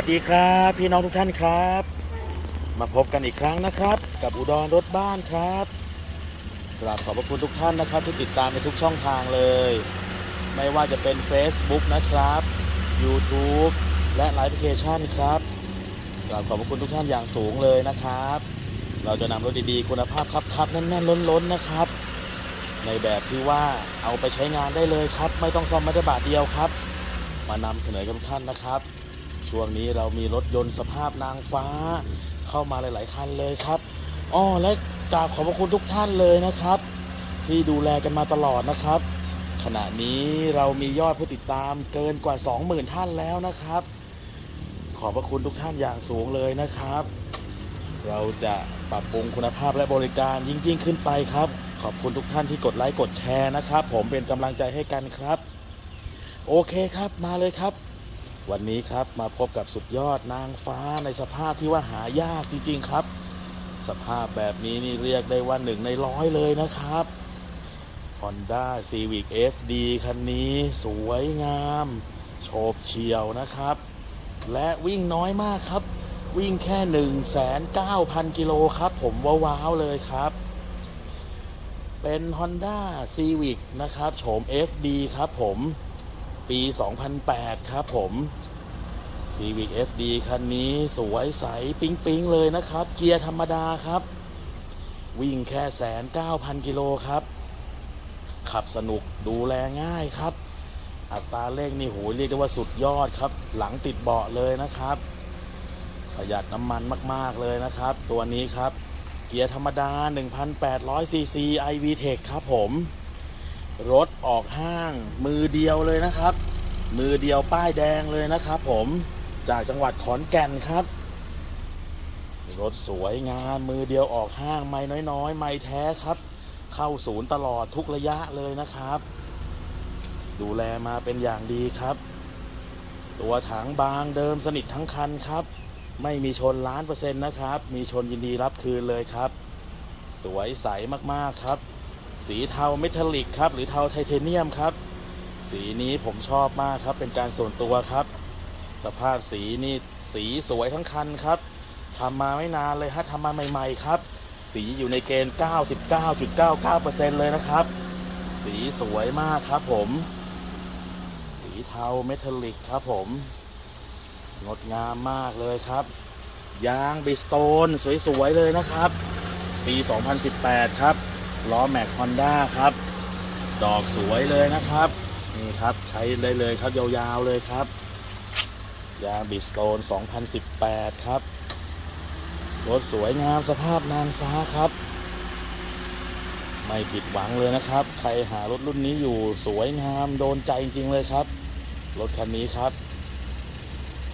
สวัสดีครับ พี่น้องทุกท่านครับ มาพบกันอีกครั้งนะครับ กับอุดรรถบ้านครับกราบขอบพระคุณทุกท่านนะครับ ที่ติดตามในทุกช่องทางเลย ไม่ว่าจะเป็น Facebook นะครับ YouTube และไลฟ์แอปพลิเคชันครับกราบขอบพระคุณทุกท่านอย่างสูงเลยนะครับ เราจะนำรถดีๆ คุณภาพครับครับแน่นๆล้นๆนะครับ ในแบบที่ว่าเอาไปใช้งานได้เลยครับ ไม่ต้องซ่อมไม่ได้บาทเดียวครับ มานำเสนอกับทุกท่านนะครับ ช่วงนี้เรามีรถยนต์สภาพนางฟ้า เข้ามาหลาย ๆ คันเลยครับอ้อและกราบขอบพระคุณทุกท่านเลยนะครับ ที่ดูแลกันมาตลอดนะครับ ขณะนี้เรามียอดผู้ติดตามเกินกว่า 20,000 ท่านแล้วนะครับ ขอบพระคุณทุกท่านอย่างสูงเลยนะครับ เราจะปรับปรุงคุณภาพและบริการยิ่งยิ่งขึ้นไปครับ ขอบคุณทุกท่านที่กดไลค์กดแชร์นะครับ ผมเป็นกำลังใจให้กันครับ โอเคครับมาเลยครับ วันนี้ครับมาพบกับสุดยอดนางฟ้าในสภาพที่ว่าหายากจริง ๆ ครับ สภาพแบบนี้นี่เรียกได้ว่าหนึ่งในร้อยเลยนะครับ Honda Civic FD คันนี้สวยงาม โฉบเฉียวนะครับ และวิ่งน้อยมากครับ วิ่งแค่ 19,000 กิโลครับ ผมว้าวๆเลยครับ เป็น Honda Civic นะครับโฉม FD ครับผม ปี 2008 ครับผม Civic FD คันนี้สวยใส ปิ๊ง ๆ เลยนะครับ เกียร์ธรรมดาครับ วิ่งแค่แสนเก้าพันกิโลครับ ขับสนุกดูแลง่ายครับ อัตราเร่งนี่โหเรียกได้ว่าสุดยอดครับ หลังติดเบาะเลยนะครับ ประหยัดน้ำมันมาก ๆ เลยนะครับ ตัวนี้ครับ เกียร์ธรรมดา 1,800ซีซี iVTEC ครับผม รถออกห้าง มือเดียวเลยนะครับ มือเดียวป้ายแดงเลยนะครับผมจากจังหวัดขอนแก่นครับ รถสวยงามมือเดียวออกห้างไม่น้อยๆ ไม่แท้ครับ เข้าศูนย์ตลอดทุกระยะเลยนะครับ ดูแลมาเป็นอย่างดีครับ ตัวถังบางเดิมสนิททั้งคันครับ ไม่มีชนล้านเปอร์เซ็นต์นะครับ มีชนยินดีรับคืนเลยครับ สวยใสมากๆครับ สีเทาเมทัลลิกครับ หรือเทาไทเทเนียมครับ สีนี้ผมชอบมากครับ เป็นการส่วนตัวครับ สภาพสีนี่สีสวยทั้งคันครับทำมาไม่นานเลยฮะทำมาใหม่ ๆ ครับ สีอยู่ในเกณฑ์ 99.99%เลยนะครับ สีสวยมากครับผม สีเทาเมทัลลิกครับผมงดงามมากเลยครับ ยางบิสโตน สวย ๆ เลยนะครับ ปี 2018 ครับ ล้อแม็กฮอนด้าครับ ดอกสวยเลยนะครับ นี่ครับใช้ได้เลยครับยาวๆเลยครับ ยางบิสโตน 2018 ครับ รถสวยงามสภาพนางฟ้าครับ ไม่ผิดหวังเลยนะครับ ใครหารถรุ่นนี้อยู่สวยงามโดนใจจริง ๆ เลยครับ รถคันนี้ครับ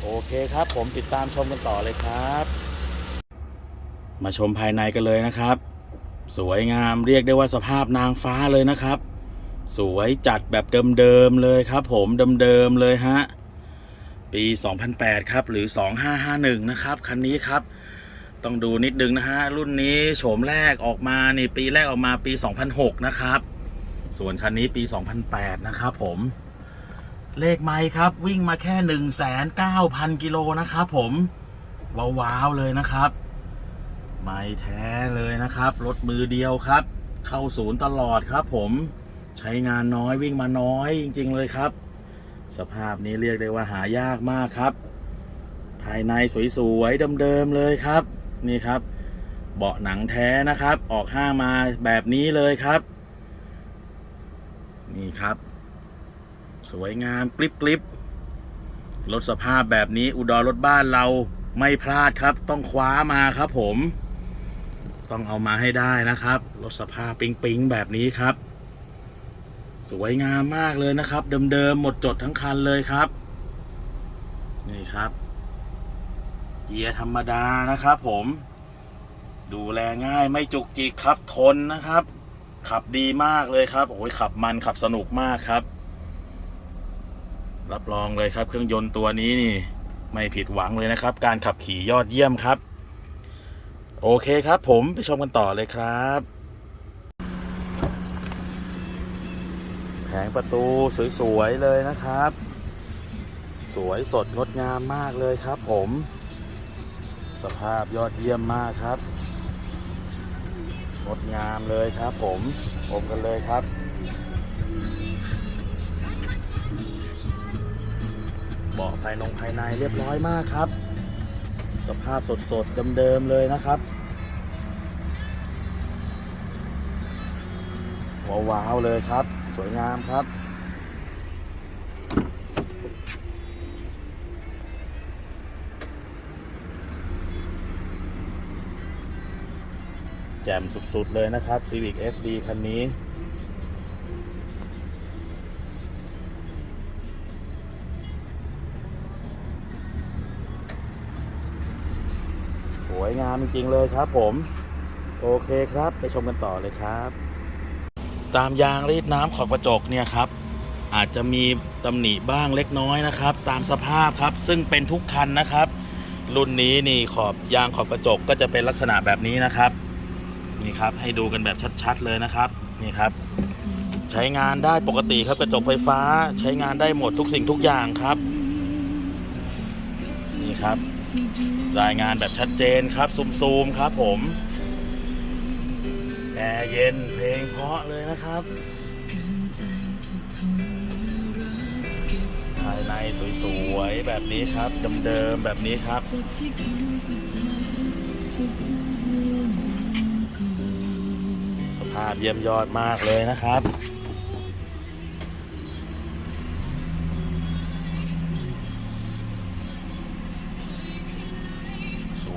โอเคครับ ผมติดตามชมกันต่อเลยครับ มาชมภายในกันเลยนะครับ สวยงามเรียกได้ว่าสภาพนางฟ้าเลยนะครับ สวยจัดแบบเดิมๆเลยครับ ผมเดิมๆเลยฮะปี 2008 ครับ หรือ 2551 นะครับ คันนี้ครับ ต้องดูนิดนึงนะฮะ รุ่นนี้โฉมแรกออกมานี่ปีแรกออกมาปี 2006 นะครับ ส่วนคันนี้ปี 2008 นะครับผม เลขไมค์ครับ วิ่งมาแค่ 1,900 กิโลนะครับผม ว้าวๆเลยนะครับ ไม่แท้เลยนะครับ รถมือเดียวครับ เข้าศูนย์ตลอดครับผมใช้งานน้อยวิ่งมาน้อยจริง ๆ เลยครับ สภาพนี้เรียกได้ว่าหายากมากครับ ภายในสวยๆเดิมๆเลยครับ นี่ครับ เบาะหนังแท้นะครับ ออกห้างมาแบบนี้เลยครับ นี่ครับ สวยงามกริบกริบรถสภาพแบบนี้อุดรรถบ้านเราไม่พลาดครับ ต้องคว้ามาครับผม ต้องเอามาให้ได้นะครับรถสภาพปิงปิงๆแบบนี้ครับ สวยงามมากเลยนะครับ เดิมๆหมดจดทั้งคันเลยครับ นี่ครับ เกียร์ธรรมดานะครับผม ดูแลง่ายไม่จุกจิกครับทนนะครับ ขับดีมากเลยครับ โอ้ยขับมันขับสนุกมากครับ รับรองเลยครับ เครื่องยนต์ตัวนี้นี่ ไม่ผิดหวังเลยนะครับ การขับขี่ยอดเยี่ยมครับ โอเคครับผมไปชมกันต่อเลยครับ แผงประตูสวยๆเลยนะครับ สวยสดงดงามมากเลยครับผม สภาพยอดเยี่ยมมากครับ งดงามเลยครับผมชมกันเลยครับเบาะภายนงภายในเรียบร้อยมากครับ สภาพสดๆเดิมๆเลยนะครับว้าวๆเลยครับ สวยงามครับแจ่มสุดๆเลยนะครับ Civic FD คันนี้ สวย งามจริงๆเลยครับผม โอเคครับ ไปชมกันต่อเลยครับ ตามยางรีดน้ำขอบกระจกเนี่ยครับ อาจจะมีตำหนิบ้างเล็กน้อยนะครับ ตามสภาพครับ ซึ่งเป็นทุกคันนะครับ รุ่นนี้นี่ขอบยางขอบกระจกก็จะเป็นลักษณะแบบนี้นะครับ นี่ครับให้ดูกันแบบชัดๆเลยนะครับ นี่ครับ ใช้งานได้ปกติครับกระจกไฟฟ้า ใช้งานได้หมดทุกสิ่งทุกอย่างครับ นี่ครับ รายงานแบบชัดเจนครับซูมๆครับผมแอร์เย็นเพลงเพราะเลยนะครับภายในสวยๆแบบนี้ครับเดิมๆแบบนี้ครับสภาพเยี่ยมยอดมากเลยนะครับ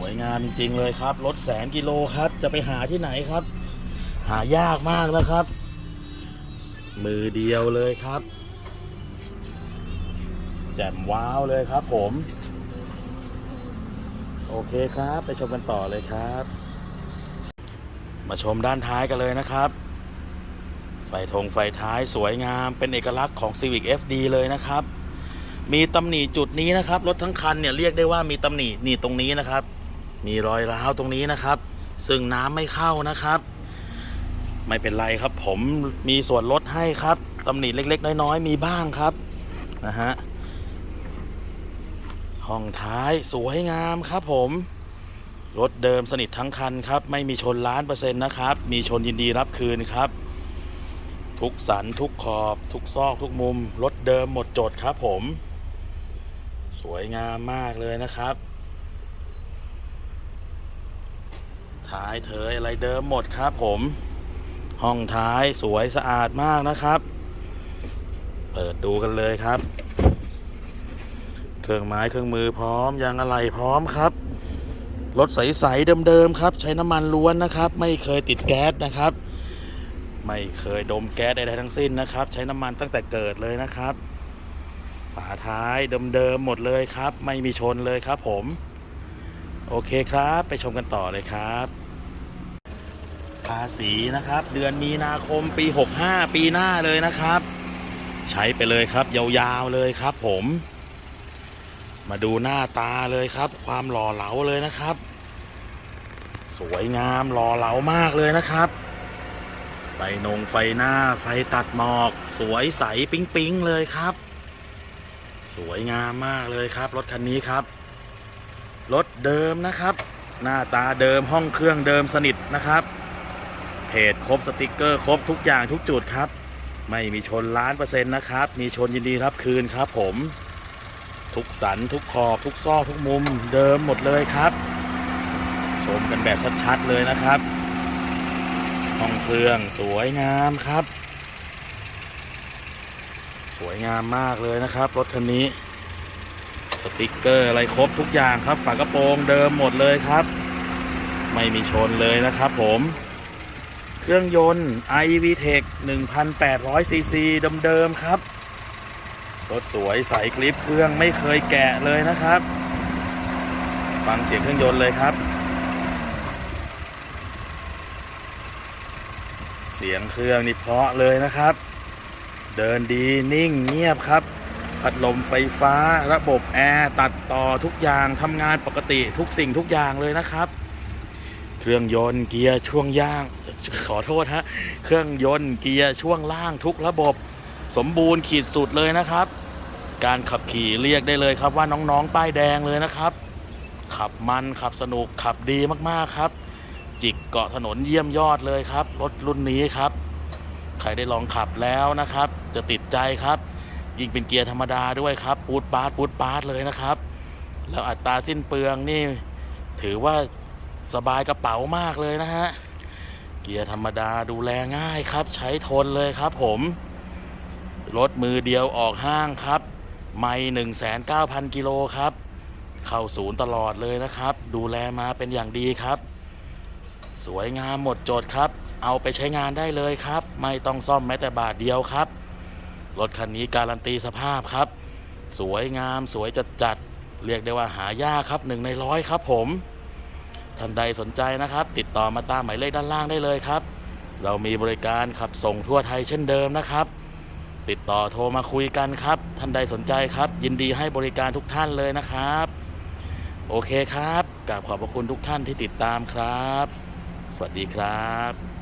วยงามจริง ๆ เลยครับ รถแสนกิโลครับ จะไปหาที่ไหนครับ หายากมากนะครับ มือเดียวเลยครับ แจ่มว้าวเลยครับผม โอเคครับ ไปชมกันต่อเลยครับ มาชมด้านท้ายกันเลยนะครับ ไฟธงไฟท้ายสวยงามเป็นเอกลักษณ์ของ Civic FD เลยนะครับมีตำหนิจุดนี้นะครับ รถทั้งคันเนี่ยเรียกได้ว่ามีตำหนินี่ตรงนี้นะครับ มีรอยร้าวตรงนี้นะครับ ซึ่งน้ำไม่เข้านะครับ ไม่เป็นไรครับ ผมมีส่วนลดให้ครับตำหนิเล็ก ๆ น้อยๆมีบ้างครับนะฮะห้องท้ายสวยงามครับ ผมรถเดิมสนิททั้งคันครับ ไม่มีชนล้านเปอร์เซ็นต์นะครับ มีชนยินดีรับคืนครับ ทุกสันทุกขอบ ทุกซอกทุกมุม รถเดิมหมดจดครับผม สวยงามมากเลยนะครับ ท้ายเถยอะไรเดิมหมดครับผม ห้องท้ายสวยสะอาดมากนะครับ เปิดดูกันเลยครับ เครื่องไม้เครื่องมือพร้อมยางอะไหล่พร้อมครับรถใสๆเดิมๆครับ ใช้น้ำมันล้วนนะครับ ไม่เคยติดแก๊สนะครับ ไม่เคยดมแก๊สใดๆทั้งสิ้นนะครับ ใช้น้ำมันตั้งแต่เกิดเลยนะครับ ฝาท้ายเดิมๆหมดเลยครับ ไม่มีชนเลยครับผม โอเคครับ ไปชมกันต่อเลยครับภาษีนะครับ เดือนมีนาคมปี 65 ปีหน้าเลยนะครับ ใช้ไปเลยครับ ยาวๆเลยครับ ผม มาดูหน้าตาเลยครับ ความหล่อเหลาเลยนะครับ สวยงามหล่อเหลามากเลยนะครับ ไฟนงไฟหน้า ไฟตัดหมอก สวยใสปิ๊งปิ๊งๆเลยครับ สวยงามมากเลยครับ รถคันนี้ครับ รถเดิมนะครับ หน้าตาเดิมห้องเครื่องเดิมสนิทนะครับ เพจครบสติกเกอร์ครบทุกอย่างทุกจุดครับ ไม่มีชนล้านเปอร์เซ็นต์นะครับ มีชนยินดีรับคืนครับผม ทุกสันทุกขอบทุกซอกทุกมุมเดิมหมดเลยครับ ชมกันแบบชัดๆเลยนะครับ ห้องเครื่องสวยงามครับ สวยงามมากเลยนะครับ รถคันนี้ สติกเกอร์อะไรครบทุกอย่างครับ ฝากระโปรงเดิมหมดเลยครับ ไม่มีชนเลยนะครับผมเครื่องยนต์ iVTEC 1,800 cc เดิมๆครับ รถสวยใสคลิปเครื่องไม่เคยแกะเลยนะครับ ฟังเสียงเครื่องยนต์เลยครับ เสียงเครื่องนี่เพราะเลยนะครับ เดินดีนิ่งเงียบครับ พัดลมไฟฟ้า ระบบแอร์ตัดต่อทุกอย่างทำงานปกติทุกสิ่งทุกอย่างเลยนะครับ เครื่องยนต์เกียร์ช่วงย่าง ขอโทษฮะเครื่องยนต์เกียร์ช่วงล่างทุกระบบ สมบูรณ์ขีดสุดเลยนะครับ การขับขี่เรียกได้เลยครับว่าน้องๆป้ายแดงเลยนะครับ ขับมันขับสนุกขับดีมากๆครับ จิกเกาะถนนเยี่ยมยอดเลยครับรถรุ่นนี้ครับ ใครได้ลองขับแล้วนะครับ จะติดใจครับ ยิ่งเป็นเกียร์ธรรมดาด้วยครับ ปูดปาดปูดปาดเลยนะครับ แล้วอัตราสิ้นเปลืองนี่ถือว่าสบายกระเป๋ามากเลยนะฮะ เกียร์ธรรมดาดูแลง่ายครับ ใช้ทนเลยครับผม รถมือเดียวออกห้างครับ ไม่หนึ่งแสนเก้าพันกิโลครับ เข้าศูนย์ตลอดเลยนะครับ ดูแลมาเป็นอย่างดีครับ สวยงามหมดจดครับ เอาไปใช้งานได้เลยครับ ไม่ต้องซ่อมแม้แต่บาทเดียวครับ รถคันนี้การันตีสภาพครับ สวยงามสวยจัดจัดเรียกได้ว่าหายากครับหนึ่งในร้อยครับผม ท่านใดสนใจนะครับ ติดต่อมาตามหมายเลขด้านล่างได้เลยครับ เรามีบริการขับส่งทั่วไทยเช่นเดิมนะครับ ติดต่อโทรมาคุยกันครับ ท่านใดสนใจครับ ยินดีให้บริการทุกท่านเลยนะครับ โอเคครับกราบขอบพระคุณทุกท่านที่ติดตามครับ สวัสดีครับ